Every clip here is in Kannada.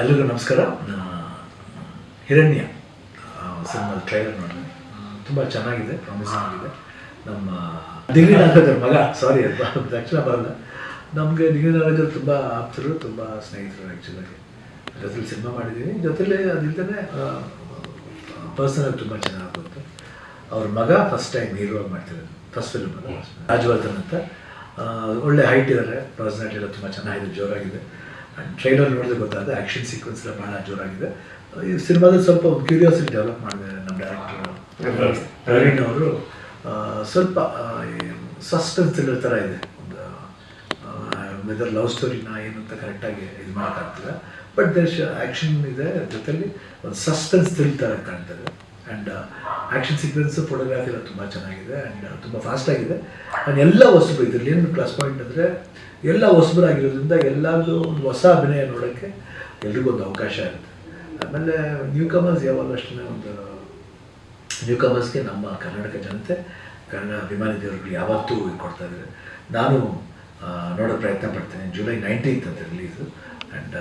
ಎಲ್ರಿಗೂ ನಮಸ್ಕಾರ. ಆ, ಹಿರಣ್ಯ ಸಿನಿಮಾ ಟ್ರೈಲರ್ ನೋಡಿದೆ. ತುಂಬ ಚೆನ್ನಾಗಿದೆ ಪ್ರಾಮಿಸಿಂಗ್ ಆಗಿದೆ. ನಮ್ಮ ದಿಗ್ವಿ ನಾಗರಾಜ್ ಮಗ ಸಾರಿ ದಕ್ಷಿಣ ಬರಲ್ಲ. ನಮಗೆ ದಿಗ್ವಿ ಅವ್ರು ತುಂಬ ಆಪ್ತರು ತುಂಬ ಸ್ನೇಹಿತರು ಆ್ಯಕ್ಚುಲಾಗಿ ಜೊತೆಲಿ ಸಿನಿಮಾ ಮಾಡಿದ್ದೀವಿ ಜೊತೆಲಿ ಅದಿಲ್ದೇ ಪರ್ಸನಲ್ ತುಂಬ ಚೆನ್ನಾಗಿ ಬಂತು ಅವ್ರ ಮಗ ಫಸ್ಟ್ ಟೈಮ್ ಹೀರೋ ಆಗಿ ಮಾಡ್ತಿರೋದು. ಫಸ್ಟ್ ಫಿಲ್ಮ್ ರಾಜವರ್ಧನ್ ಅಂತ. ಒಳ್ಳೆ ಹೈಟ್ ಇದ್ದಾರೆ ಪರ್ಸನಾಲಿಟಿ ಎಲ್ಲ ತುಂಬ ಚೆನ್ನಾಗಿದೆ ಜೋರಾಗಿದೆ. ಟ್ರೈಲರ್ ನೋಡಿದ್ರೆ ಗೊತ್ತಾಗುತ್ತೆ ಆ್ಯಕ್ಷನ್ ಸೀಕ್ವೆನ್ಸ್ ಎಲ್ಲ ಭಾಳ ಜೋರಾಗಿದೆ. ಈ ಸಿನಿಮಾದಲ್ಲಿ ಸ್ವಲ್ಪ ಕ್ಯೂರಿಯಾಸಿಟಿ ಡೆವಲಪ್ ಮಾಡಿದ್ದಾರೆ ನಮ್ಮ ಡೈರೆಕ್ಟರ್ ಪ್ರವೀಣ್ ಅವರು ಸ್ವಲ್ಪ ಸಸ್ಪೆನ್ಸ್ ಇರೋ ಥರ ಇದೆ. ಒಂದು ವೆದರ್ ಲವ್ ಸ್ಟೋರಿನ ಏನು ಅಂತ ಕರೆಕ್ಟಾಗಿ ಇದು ಮಾಡೋಕ್ಕಾಗ್ತಿಲ್ಲ. ಬಟ್ ದೇಶ ಆ್ಯಕ್ಷನ್ ಇದೆ ಜೊತೆಲಿ ಒಂದು ಸಸ್ಪೆನ್ಸ್ ಥ್ರಿಲ್ ಥರ ಕಾಣ್ತದೆ. ಆ್ಯಂಡ್ ಆ್ಯಕ್ಷನ್ ಸೀಕ್ವೆನ್ಸ್ ಫೋಟೋಗ್ರಾಫಿ ಎಲ್ಲ ತುಂಬ ಚೆನ್ನಾಗಿದೆ ಆ್ಯಂಡ್ ತುಂಬ ಫಾಸ್ಟಾಗಿದೆ ಆ್ಯಂಡ್ ಎಲ್ಲ ಹೊಸಬರು, ಇದರಲ್ಲಿ ಏನು ಪ್ಲಸ್ ಪಾಯಿಂಟ್ ಅಂದರೆ ಎಲ್ಲ ಹೊಸಬರಾಗಿರೋದ್ರಿಂದ ಎಲ್ಲಾದರೂ ಒಂದು ಹೊಸ ಅಭಿನಯ ನೋಡೋಕ್ಕೆ ಎಲ್ರಿಗೂ ಒಂದು ಅವಕಾಶ ಇರುತ್ತೆ. ಆಮೇಲೆ ನ್ಯೂ ಕಮರ್ಸ್ ಯಾವಾಗಲೂ ಅಷ್ಟೇ ಒಂದು ನ್ಯೂ ಕಮರ್ಸ್ಗೆ ನಮ್ಮ ಕರ್ನಾಟಕ ಜನತೆ, ಕನ್ನಡ ಅಭಿಮಾನಿ ದೇವರುಗಳು ಯಾವತ್ತೂ ಕೊಡ್ತಾ ಇದ್ದಾರೆ. ನಾನು ನೋಡೋ ಪ್ರಯತ್ನ ಪಡ್ತೇನೆ. ಜುಲೈ ನೈನ್ಟೀನ್ತ್ ಅಂತ ರಿಲೀಸು ಆ್ಯಂಡ್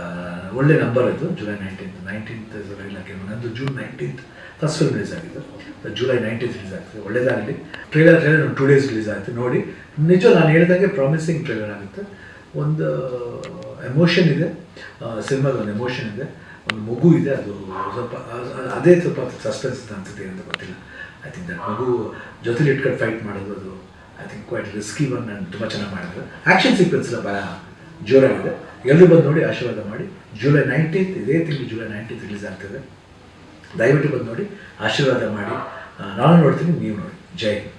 ಒಳ್ಳೆ ನಂಬರ್ ಇದು ಜುಲೈ ನೈನ್ಟೀನ್ತ್ ನೈನ್ಟೀನ್ತ್ ಇಲಾಖೆ ನಂದು June nineteenth first film release ಆಗಿದ್ದು. ಜುಲೈ ನೈನ್ಟೀನ್ತ್ ರಿಲೀಸ್ ಆಗ್ತದೆ. ಒಳ್ಳೇದಾಗಲಿ. Trailer trailer two days release ಆಯಿತು. ನೋಡಿ. ನಿಜ ನಾನು ಹೇಳಿದಂಗೆ ಪ್ರಾಮಿಸಿಂಗ್ ಟ್ರೇಲರ್ ಆಗುತ್ತೆ. ಒಂದು ಎಮೋಷನ್ ಇದೆ. ಸಿನಿಮಾದ ಒಂದು ಎಮೋಷನ್ ಇದೆ. ಒಂದು ಮಗು ಇದೆ. ಅದು ಸ್ವಲ್ಪ ಅದೇ ಸ್ವಲ್ಪ ಸಸ್ಪೆನ್ಸ್ ಅನ್ಸುತ್ತೆ ಅಂತ ಗೊತ್ತಿಲ್ಲ. ಐ ಥಿಂಕ್ ದಟ್ ಮಗು ಜೊತೆಲಿ ಇಟ್ಕೊಂಡು ಫೈಟ್ ಮಾಡೋದು ಅದು I think quite risky one ನಾನು ತುಂಬ ಚೆನ್ನಾಗಿ ಮಾಡಿದ್ರು. ಆ್ಯಕ್ಷನ್ ಸೀಕ್ವೆನ್ಸ್ ಎಲ್ಲ ಭಾಳ ಜೋರಾಗಿದೆ. ಎಲ್ಲರೂ ಬಂದು ನೋಡಿ ಆಶೀರ್ವಾದ ಮಾಡಿ. ಜುಲೈ ನೈನ್ಟೀನ್ತ್, ಇದೇ ತಿಂಗಳು ಜುಲೈ ನೈನ್ಟೀನ್ತ್ ರಿಲೀಸ್ ಆಗ್ತದೆ. ದಯವಿಟ್ಟು ಬಂದು ನೋಡಿ, ಆಶೀರ್ವಾದ ಮಾಡಿ. ನಾನು ನೋಡ್ತೀನಿ, ನೀವು ನೋಡಿ. ಜೈ ಹಿಂದ್.